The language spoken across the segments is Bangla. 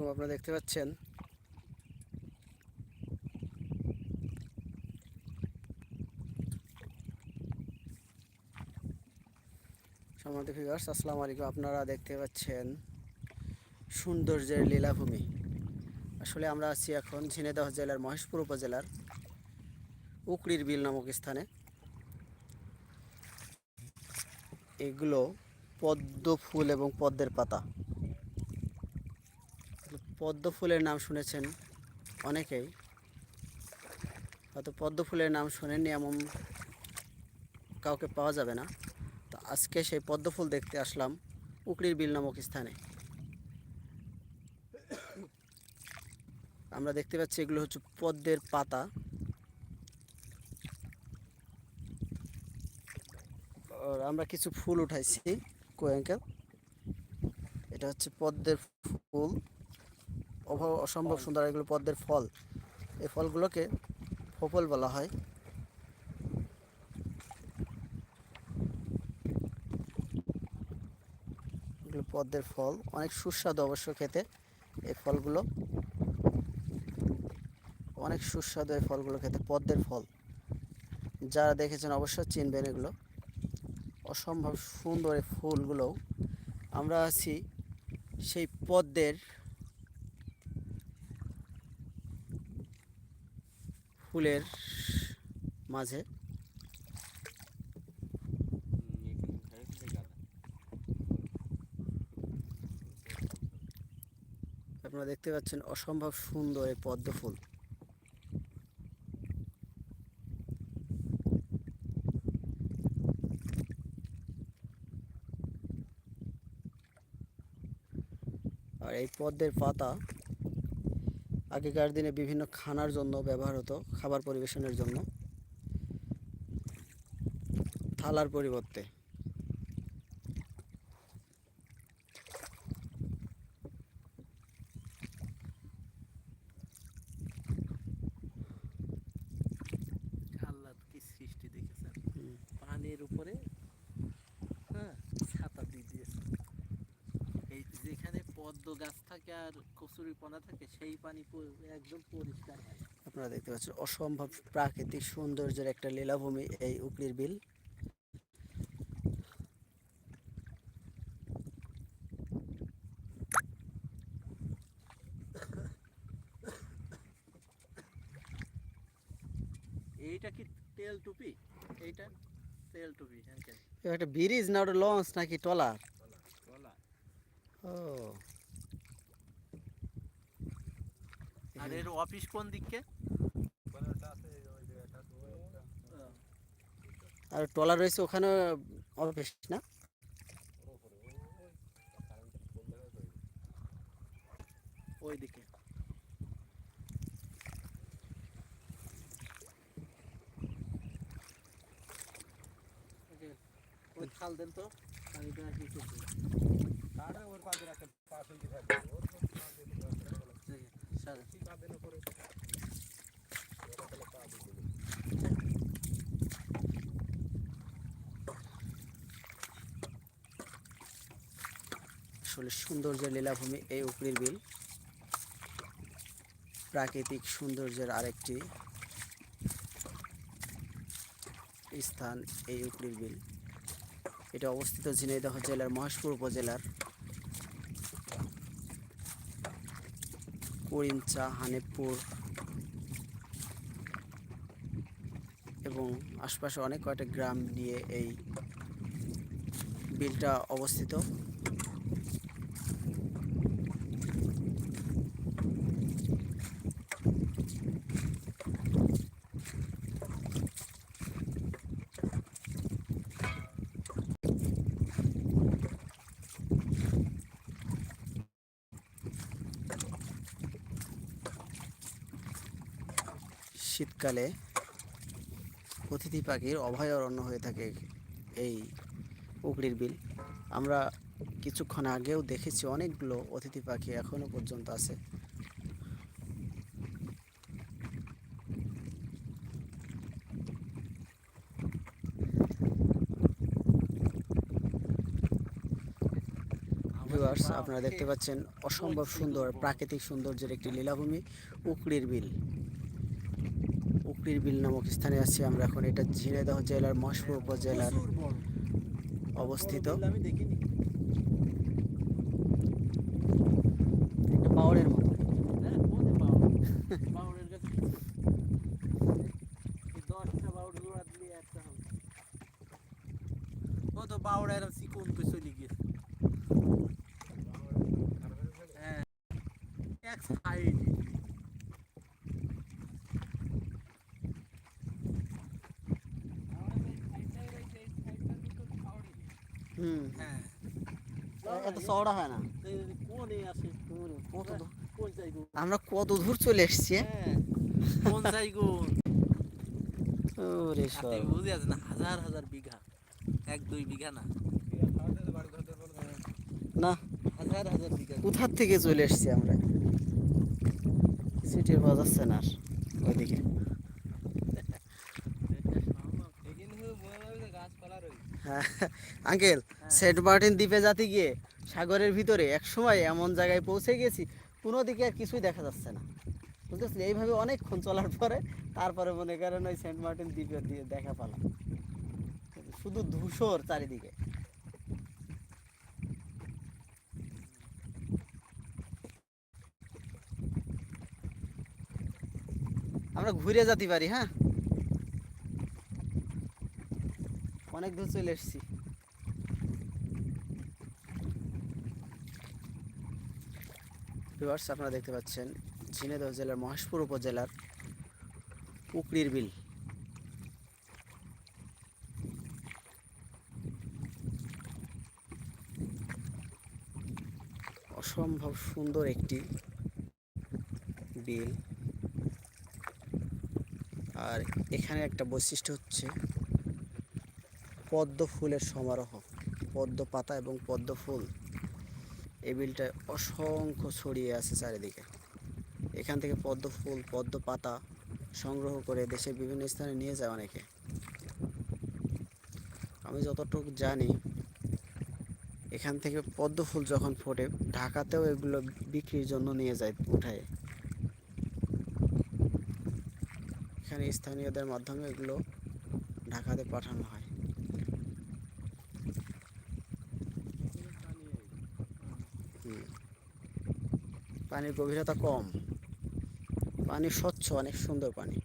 আলাইকুম আপনারা দেখতে পাচ্ছেন। সম্মানিত ফিগার্স আসসালামু আলাইকুম। আপনারা দেখতে পাচ্ছেন সৌন্দর্যের লীলাভূমি। আসলে আমরা আছি এখন ঝিনেদহ জেলার মহেশপুর উপজেলার উকড়ির বিল নামক স্থানে। এগুলো পদ্ম ফুল এবং পদ্মের পাতা। পদ্ম ফুলের নাম শুনেছেন অনেকেই। হয়তো পদ্ম ফুলের নাম শোনেননি, এমন কাউকে পাওয়া যাবে না। তো আজকে সেই পদ্ম ফুল দেখতে আসলাম উকড়ির বিল নামক স্থানে। আমরা দেখতে পাচ্ছি এগুলো হচ্ছে পদ্মের পাতা। আমরা কিছু ফুল উঠাইছি কোয়েঙ্কেল এটা হচ্ছে পদ্মের ফুল। অসম্ভব সুন্দর এগুলো পদ্মের ফল। এই ফলগুলোকে ফপল বলা হয়। এগুলো পদ্মের ফল। অনেক সুস্বাদু অবশ্য খেতে এই ফলগুলো। অনেক সুস্বাদু এই ফলগুলো খেতে পদ্মের ফল। যারা দেখেছেন অবশ্যই চিনবেন এগুলো। অসম্ভব সুন্দর এই ফুলগুলো আমরা আছি সেই পদ্মের ফুলের মাঝে। আপনারা দেখতে পাচ্ছেন অসম্ভব সুন্দর এই পদ্ম ফুল। আর এই পদ্মের পাতা আগেকার দিনে বিভিন্ন খানার জন্য ব্যবহার হতো খাবার পরিবেশনের জন্য। থালার পরিবর্তে আল্লাহ কি সৃষ্টি দেখেছেন হুম। পানির উপরে হ্যাঁ ছাতা দিয়ে দিয়েছে এই যেখানে পদ্ম গাছ থাকে আর কচুরিপনা থাকে সেই পানি একদম পরিষ্কার হয়। আপনারা দেখতে পাচ্ছেন অসম্ভব প্রাকৃতিক সৌন্দর্যের একটা লীলাভূমি এই উকলির বিল। এইটা কি তেল টুপি? এইটা তেল টুপি এটা একটা ব্রিজ না ওটা লঞ্চ নাকি টলার? বলা ও। আর এর অফিস কোন দিকে আর টলার রয়েছে ওখানে অফিস না? ওই দিকে ওই খাল দেন তো। পানিটা আসলে সৌন্দর্যের লীলাভূমি এই উকলির বিল। প্রাকৃতিক সৌন্দর্যের আরেকটি স্থান এই উকলির বিল। এটা অবস্থিত ঝিনাইদহ জেলার মহেশপুর উপজেলার করিমচা হানেপুর এবং আশপাশে অনেক কয়টা গ্রাম নিয়ে এই বিলটা অবস্থিত। শীতকালে অতিথি পাখির অভয়ারণ্য হয়ে থাকে এই উকড়ির বিল। আমরা কিছুক্ষণ আগেও দেখেছি অনেকগুলো অতিথি পাখি এখনও পর্যন্ত আছে। ভিউয়ার্স আপনারা দেখতে পাচ্ছেন অসম্ভব সুন্দর প্রাকৃতিক সৌন্দর্যের একটি লীলাভূমি উকড়ির বিল। উকড়ির বিল নামক স্থানে আছি আমরা এখন। এটা ঝিনাইদহ জেলার মহেশপুর উপজেলার অবস্থিত। পাহাড়ের মতো। হ্যাঁ কোনে বাউল? বাউলের কাছে। কিছু। এই দশটা বাউল জোড়া দিলে একটা হবে। ও তো বাউড়া এরকম চিকন করে চলে গিয়েছে হ্যাঁ। এক সাইড হুম হ্যাঁ চওড়া হয় না। আমরা কত দূর চলে এসছি হ্যাঁ? হ্যাঁ হাজার হাজার বিঘা এক দুই বিঘা না? না হাজার হাজার বিঘা। কোথার থেকে চলে এসছি আমরা? সিটির পাওয়া যাচ্ছে না আর ওইদিকে। হ্যাঁ আঙ্কেল সেট মার্টিন দ্বীপে যাতে গিয়ে সাগরের ভিতরে এক সময় এমন জায়গায় পৌঁছে গেছি, কোনো দিকে আর কিছুই দেখা যাচ্ছে না। বুঝতেছি এইভাবে অনেকক্ষণ চলার পরে তারপরে মনে করেন ওই সেন্ট মার্টিন দ্বীপে দিয়ে দেখা পেলাম। শুধু ধূসর চারিদিকে। আমরা ঘুরে যেতে পারি হ্যাঁ? অনেক দূর চলে এসেছি। ভিউয়ার্স, আপনারা দেখতে পাচ্ছেন ঝিনাইদহ জেলার মহেশপুর উপজেলার উকড়ির বিল। অসম্ভব সুন্দর একটি বিল। আর এখানে একটা বৈশিষ্ট্য হচ্ছে পদ্ম ফুলের সমারোহ, পদ্ম পাতা এবং পদ্ম ফুল। এই বিলটায় অসংখ্য ছড়িয়ে আছে চারিদিকে। এখান থেকে পদ্ম ফুল, পদ্ম পাতা সংগ্রহ করে দেশের বিভিন্ন স্থানে নিয়ে যায় অনেকে। আমি যতটুকু জানি, এখান থেকে পদ্ম ফুল যখন ফোটে, ঢাকাতেও এগুলো বিক্রির জন্য নিয়ে যায়, উঠায়। এখানে স্থানীয়দের মাধ্যমে এগুলো ঢাকাতে পাঠানো হয়। পানির গভীরতা কম। পানি স্বচ্ছ, অনেক সুন্দর পানি।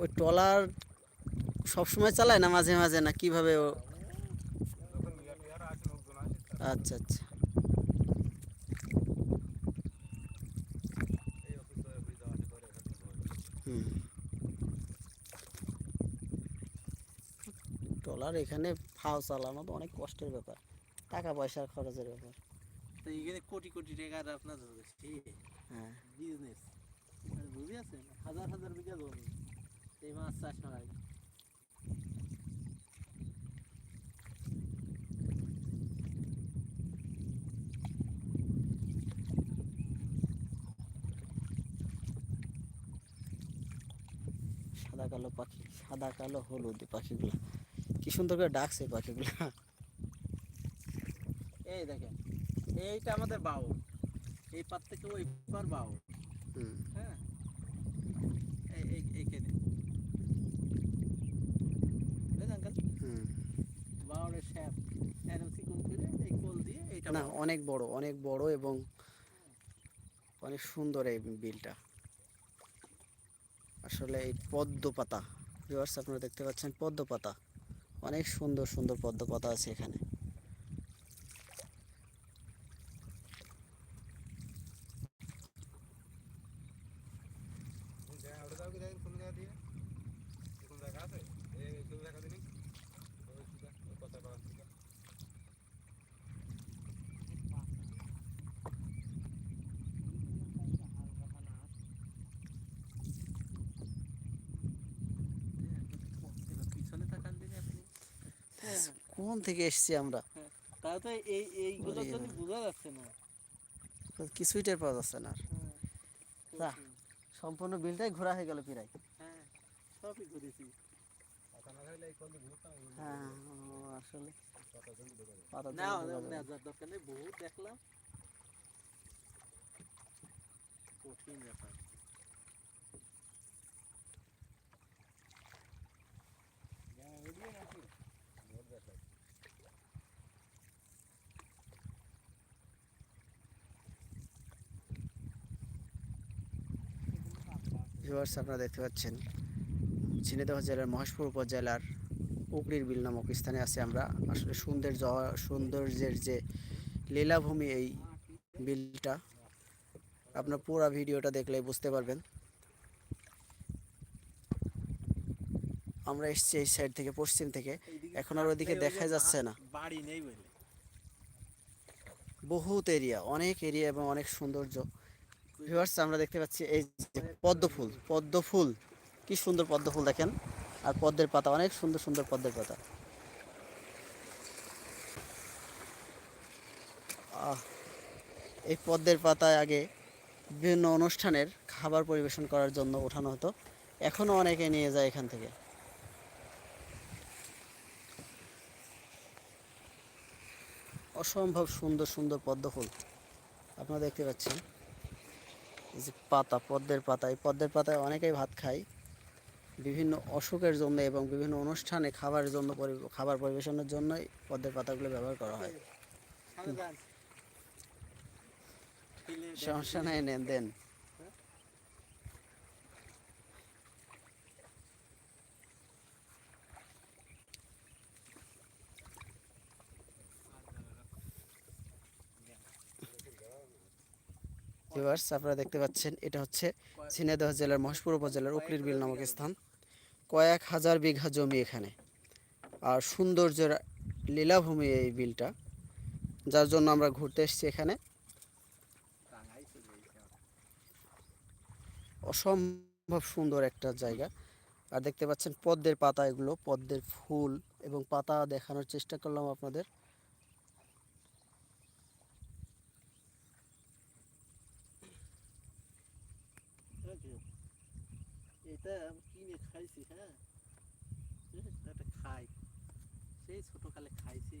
ওই ট্রলার সবসময় চালায় না মাঝে মাঝে? না কীভাবে ও আচ্ছা আচ্ছা। ট্রলার এখানে ফাও চালানো তো অনেক কষ্টের ব্যাপার। টাকা পয়সার খরচের ব্যাপার। তো এখানে কোটি কোটি টাকার আপনার হ্যাঁ। বিজনেস বুঝে আছেন? হাজার হাজার বিঘা জমি। এই মাছ চাষ হয় সাদা কালো পাখি সাদা কালো হলুদ পাখিগুলো। কি সুন্দর করে ডাকছে পাখিগুলো। এই দেখেন এইটা আমাদের বাউ এই পাত থেকে ওই পার বাউ হুম। হ্যাঁ? এইখানে। না অনেক বড় অনেক বড় এবং অনেক সুন্দর এই বিলটা। আসলে এই পদ্ম পাতা ভিউয়ার্স আপনারা দেখতে পাচ্ছেন পদ্ম পাতা। অনেক সুন্দর সুন্দর পদ্ম পাতা আছে এখানে। কোন থেকে এসেছি আমরা? তাও তো এই এইগুলোর ওরে বোঝা যাচ্ছে না। কিছুই টের পাওয়া যাচ্ছে না আর। হ্যাঁ সম্পূর্ণ বিলটাই ঘোরা হয়ে গেল প্রায়। হ্যাঁ সবই করেছি। হ্যাঁ আসলে। না না দরকার নেই বহুত দেখলাম। কঠিন ব্যাপার। ভিউয়ার্স আপনারা দেখতে পাচ্ছেন ঝিনাইদহ জেলার মহেশপুর উপজেলার উকরির বিল নামক স্থানে আছে আমরা। আসলে সৌন্দর্য সৌন্দর্যের যে লীলাভূমি এই বিলটা আপনার পুরো ভিডিওটা দেখলে বুঝতে পারবেন। আমরা এসছি এই সাইড থেকে পশ্চিম থেকে। এখন আর যে দেখা যাচ্ছে না। বহুত এরিয়া অনেক এরিয়া এবং অনেক সৌন্দর্য। ভিউয়ার্স আমরা দেখতে পাচ্ছি এই যে পদ্ম ফুল পদ্ম ফুল। কি সুন্দর পদ্ম ফুল দেখেন। আর পদ্মের পাতা অনেক সুন্দর সুন্দর পদ্মের পাতা। আহ, এই পদ্মের পাতায় আগে বিভিন্ন অনুষ্ঠানের খাবার পরিবেশন করার জন্য ওঠানো হতো। এখনও অনেকে নিয়ে যায় এখান থেকে। অসম্ভব সুন্দর সুন্দর পদ্ম ফুল আপনারা দেখতে পাচ্ছেন। যে পাতা পদ্মের পাতা এই পদ্মের পাতায় অনেকেই ভাত খায়। বিভিন্ন অসুখের জন্য এবং বিভিন্ন অনুষ্ঠানে খাবারের জন্য খাবার পরিবেশনের জন্যই পদ্মের পাতাগুলো ব্যবহার করা হয়। সমস্যা নাই নেন দেন। ভিউয়ার্স আপনারা দেখতে পাচ্ছেন, এটা হচ্ছে ঝিনাইদহ জেলার মহেশপুর উপজেলার উকলির বিল নামক স্থান। কয়েক হাজার বিঘা জমি এখানে। আর সৌন্দর্যের লীলাভূমি এই বিলটা, যার জন্য আমরা ঘুরতে এসেছি এখানে। অসম্ভব সুন্দর একটা জায়গা। আর দেখতে পাচ্ছেন পদ্মের পাতা এগুলো, পদ্মের ফুল এবং পাতা দেখানোর চেষ্টা করলাম আপনাদের। এটা আমি কিনে খাইছি হ্যাঁ খাই সেই ছোটকালে খাইছি